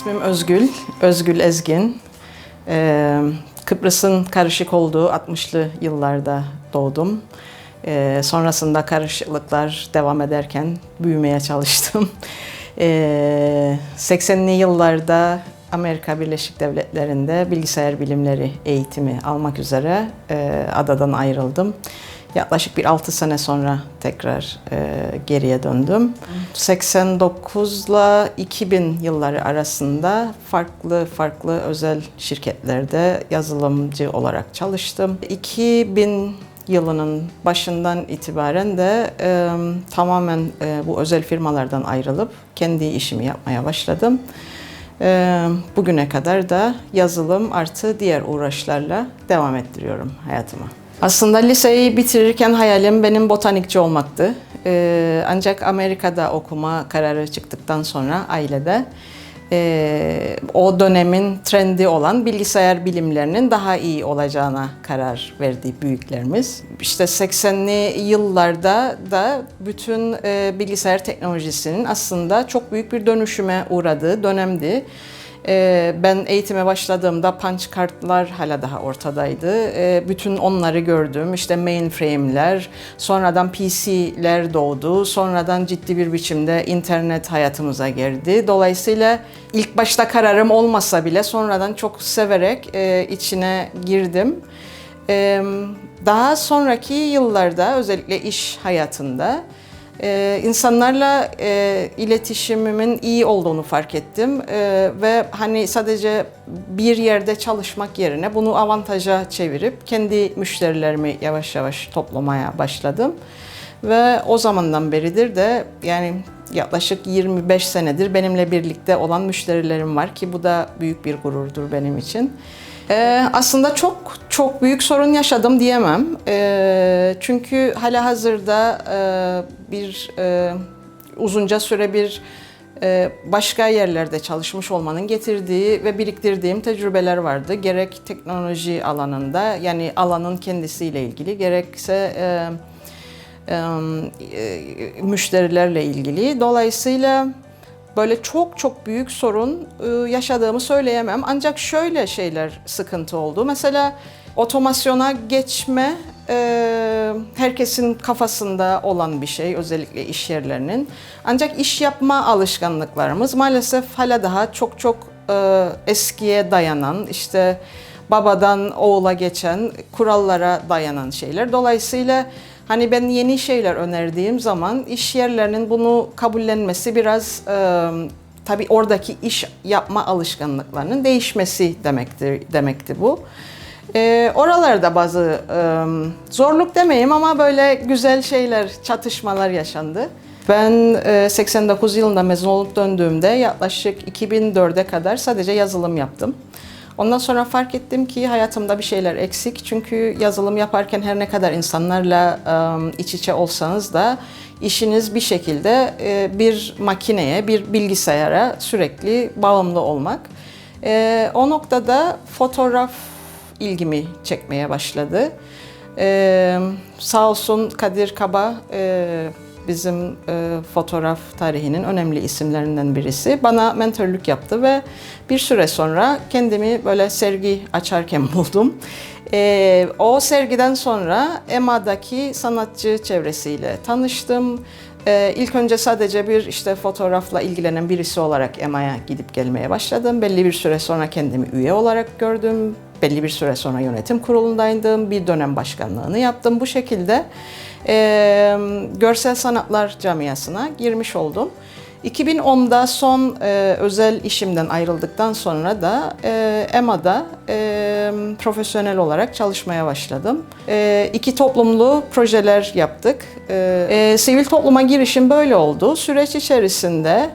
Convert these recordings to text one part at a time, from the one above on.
İsmim Özgül, Özgül Ezgin. Ee, Kıbrıs'ın karışık olduğu 60'lı yıllarda doğdum. Ee, sonrasında karışıklıklar devam ederken büyümeye çalıştım. Ee, 80'li yıllarda Amerika Birleşik Devletleri'nde bilgisayar bilimleri eğitimi almak üzere e, adadan ayrıldım. Yaklaşık bir 6 sene sonra tekrar e, geriye döndüm. 89 ile 2000 yılları arasında farklı farklı özel şirketlerde yazılımcı olarak çalıştım. 2000 yılının başından itibaren de e, tamamen e, bu özel firmalardan ayrılıp kendi işimi yapmaya başladım. E, bugüne kadar da yazılım artı diğer uğraşlarla devam ettiriyorum hayatıma. Aslında liseyi bitirirken hayalim benim botanikçi olmaktı. Ee, ancak Amerika'da okuma kararı çıktıktan sonra ailede e, o dönemin trendi olan bilgisayar bilimlerinin daha iyi olacağına karar verdi büyüklerimiz. İşte 80'li yıllarda da bütün e, bilgisayar teknolojisinin aslında çok büyük bir dönüşüme uğradığı dönemdi. Ee, Ben eğitime başladığımda punch kartlar hala daha ortadaydı. Ee, Bütün onları gördüm. İşte mainframe'ler, sonradan PC'ler doğdu. Sonradan ciddi bir biçimde internet hayatımıza girdi. Dolayısıyla ilk başta kararım olmasa bile sonradan çok severek e, içine girdim. Ee, Daha sonraki yıllarda özellikle iş hayatında ee, insanlarla e, iletişimimin iyi olduğunu fark ettim. Ee, ve hani sadece bir yerde çalışmak yerine bunu avantaja çevirip kendi müşterilerimi yavaş yavaş toplamaya başladım ve o zamandan beridir de yani yaklaşık 25 senedir benimle birlikte olan müşterilerim var ki bu da büyük bir gururdur benim için. Ee, aslında çok çok büyük sorun yaşadım diyemem. Ee, çünkü hala hazırda e, bir e, uzunca süre bir e, başka yerlerde çalışmış olmanın getirdiği ve biriktirdiğim tecrübeler vardı. Gerek teknoloji alanında yani alanın kendisiyle ilgili gerekse e, müşterilerle ilgili. Dolayısıyla böyle çok çok büyük sorun e, yaşadığımı söyleyemem. Ancak şöyle şeyler sıkıntı oldu. Mesela otomasyona geçme e, herkesin kafasında olan bir şey özellikle iş yerlerinin. Ancak iş yapma alışkanlıklarımız maalesef hala daha çok çok e, eskiye dayanan işte babadan oğula geçen kurallara dayanan şeyler. Dolayısıyla Hani ben yeni şeyler önerdiğim zaman iş yerlerinin bunu kabullenmesi biraz e, tabii oradaki iş yapma alışkanlıklarının değişmesi demektir demekti bu. E, oralarda bazı e, zorluk demeyeyim ama böyle güzel şeyler, çatışmalar yaşandı. Ben e, 89 yılında mezun olup döndüğümde yaklaşık 2004'e kadar sadece yazılım yaptım. Ondan sonra fark ettim ki hayatımda bir şeyler eksik. Çünkü yazılım yaparken her ne kadar insanlarla ıı, iç içe olsanız da işiniz bir şekilde e, bir makineye, bir bilgisayara sürekli bağımlı olmak. E, o noktada fotoğraf ilgimi çekmeye başladı. E, sağ olsun Kadir Kaba bizim e, fotoğraf tarihinin önemli isimlerinden birisi. Bana mentörlük yaptı ve bir süre sonra kendimi böyle sergi açarken buldum. E, o sergiden sonra EMA'daki sanatçı çevresiyle tanıştım. Ee, ilk önce sadece bir işte fotoğrafla ilgilenen birisi olarak EMA'ya gidip gelmeye başladım. Belli bir süre sonra kendimi üye olarak gördüm. Belli bir süre sonra yönetim kurulundaydım. Bir dönem başkanlığını yaptım. Bu şekilde e, görsel sanatlar camiasına girmiş oldum. 2010'da son e, özel işimden ayrıldıktan sonra da e, EMA'da e, profesyonel olarak çalışmaya başladım. E, iki toplumlu projeler yaptık. E, e, sivil topluma girişim böyle oldu. Süreç içerisinde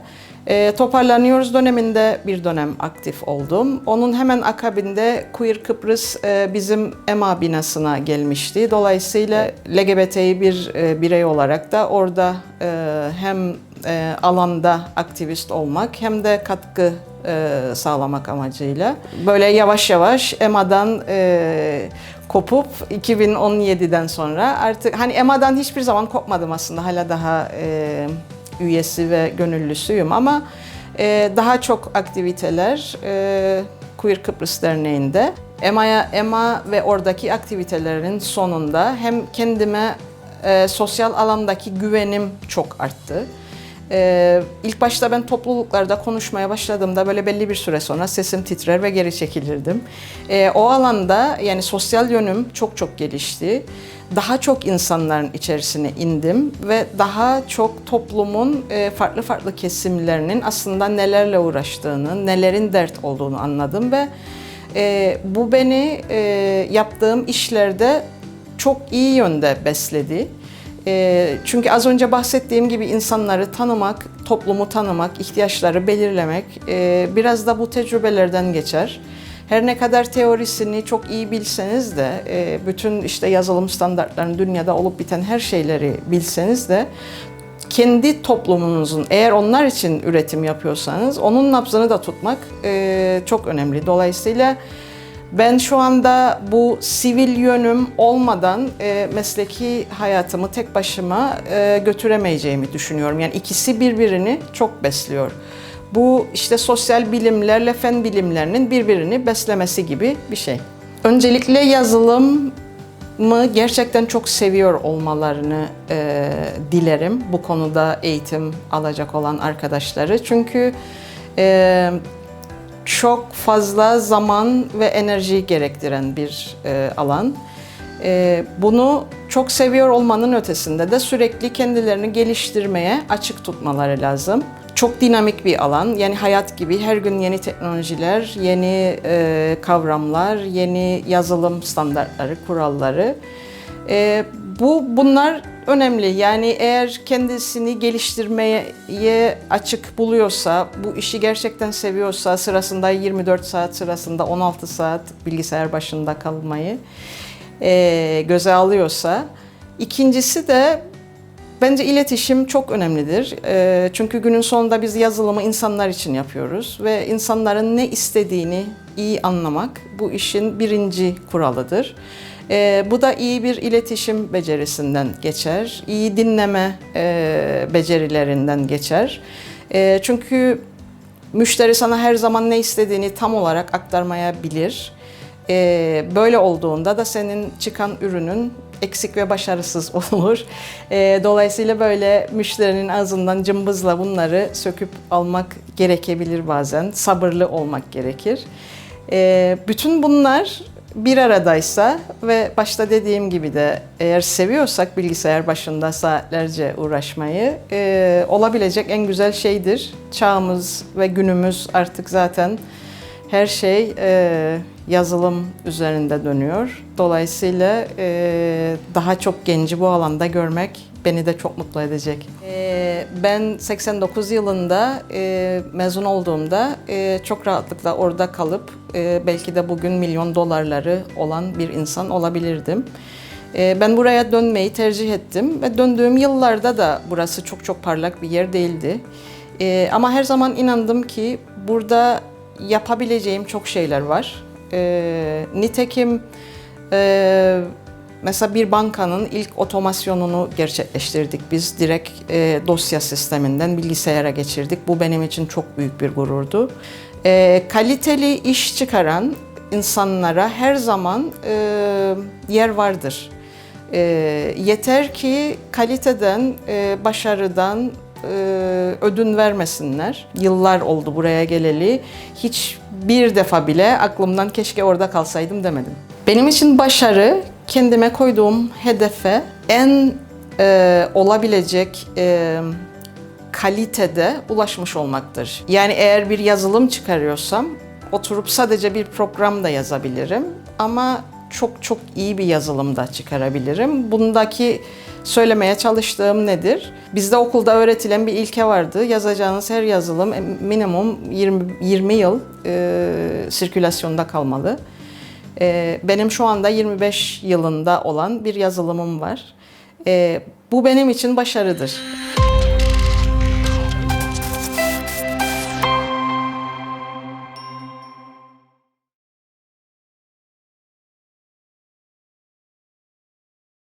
e, toparlanıyoruz döneminde bir dönem aktif oldum. Onun hemen akabinde Queer Kıbrıs e, bizim EMA binasına gelmişti. Dolayısıyla LGBT'yi bir e, birey olarak da orada e, hem e, alanda aktivist olmak hem de katkı e, sağlamak amacıyla. Böyle yavaş yavaş EMA'dan e, kopup 2017'den sonra artık hani EMA'dan hiçbir zaman kopmadım aslında hala daha e, üyesi ve gönüllüsüyüm ama Ee, daha çok aktiviteler e, Queer Kıbrıs Derneği'nde. EMA'ya, EMA ve oradaki aktivitelerin sonunda hem kendime e, sosyal alandaki güvenim çok arttı. Ee, ilk başta ben topluluklarda konuşmaya başladığımda böyle belli bir süre sonra sesim titrer ve geri çekilirdim. Ee, o alanda yani sosyal yönüm çok çok gelişti. Daha çok insanların içerisine indim ve daha çok toplumun e, farklı farklı kesimlerinin aslında nelerle uğraştığını, nelerin dert olduğunu anladım ve e, bu beni e, yaptığım işlerde çok iyi yönde besledi. E, çünkü az önce bahsettiğim gibi insanları tanımak, toplumu tanımak, ihtiyaçları belirlemek e, biraz da bu tecrübelerden geçer. Her ne kadar teorisini çok iyi bilseniz de, e, bütün işte yazılım standartlarını, dünyada olup biten her şeyleri bilseniz de kendi toplumunuzun eğer onlar için üretim yapıyorsanız onun nabzını da tutmak e, çok önemli. Dolayısıyla ben şu anda bu sivil yönüm olmadan e, mesleki hayatımı tek başıma e, götüremeyeceğimi düşünüyorum. Yani ikisi birbirini çok besliyor. Bu işte sosyal bilimlerle fen bilimlerinin birbirini beslemesi gibi bir şey. Öncelikle yazılım mı gerçekten çok seviyor olmalarını e, dilerim bu konuda eğitim alacak olan arkadaşları. Çünkü e, çok fazla zaman ve enerji gerektiren bir e, alan. E, bunu çok seviyor olmanın ötesinde de sürekli kendilerini geliştirmeye açık tutmaları lazım. Çok dinamik bir alan. Yani hayat gibi her gün yeni teknolojiler, yeni e, kavramlar, yeni yazılım standartları, kuralları. E, bu bunlar önemli. Yani eğer kendisini geliştirmeye açık buluyorsa, bu işi gerçekten seviyorsa, sırasında 24 saat sırasında 16 saat bilgisayar başında kalmayı e, göze alıyorsa, ikincisi de Bence iletişim çok önemlidir. E, çünkü günün sonunda biz yazılımı insanlar için yapıyoruz ve insanların ne istediğini iyi anlamak bu işin birinci kuralıdır. E, bu da iyi bir iletişim becerisinden geçer, iyi dinleme e, becerilerinden geçer. E, çünkü müşteri sana her zaman ne istediğini tam olarak aktarmayabilir. E, böyle olduğunda da senin çıkan ürünün eksik ve başarısız olur. E, dolayısıyla böyle müşterinin ağzından cımbızla bunları söküp almak gerekebilir bazen. Sabırlı olmak gerekir. E, bütün bunlar bir aradaysa ve başta dediğim gibi de eğer seviyorsak bilgisayar başında saatlerce uğraşmayı e, olabilecek en güzel şeydir. Çağımız ve günümüz artık zaten her şey e, yazılım üzerinde dönüyor. Dolayısıyla e, daha çok genci bu alanda görmek beni de çok mutlu edecek. E, ben 89 yılında e, mezun olduğumda e, çok rahatlıkla orada kalıp e, belki de bugün milyon dolarları olan bir insan olabilirdim. Ben buraya dönmeyi tercih ettim ve döndüğüm yıllarda da burası çok çok parlak bir yer değildi. Ama her zaman inandım ki burada yapabileceğim çok şeyler var. Nitekim mesela bir bankanın ilk otomasyonunu gerçekleştirdik. Biz direkt e, dosya sisteminden bilgisayara geçirdik. Bu benim için çok büyük bir gururdu. E, kaliteli iş çıkaran insanlara her zaman e, yer vardır. E, yeter ki kaliteden, e, başarıdan, e, ödün vermesinler. Yıllar oldu buraya geleli. Hiç bir defa bile aklımdan keşke orada kalsaydım demedim. Benim için başarı kendime koyduğum hedefe en e, olabilecek e, kalitede ulaşmış olmaktır. Yani eğer bir yazılım çıkarıyorsam oturup sadece bir program da yazabilirim ama çok çok iyi bir yazılım da çıkarabilirim. Bundaki söylemeye çalıştığım nedir? Bizde okulda öğretilen bir ilke vardı. Yazacağınız her yazılım minimum 20, 20 yıl e, sirkülasyonda kalmalı. E, benim şu anda 25 yılında olan bir yazılımım var. E, bu benim için başarıdır.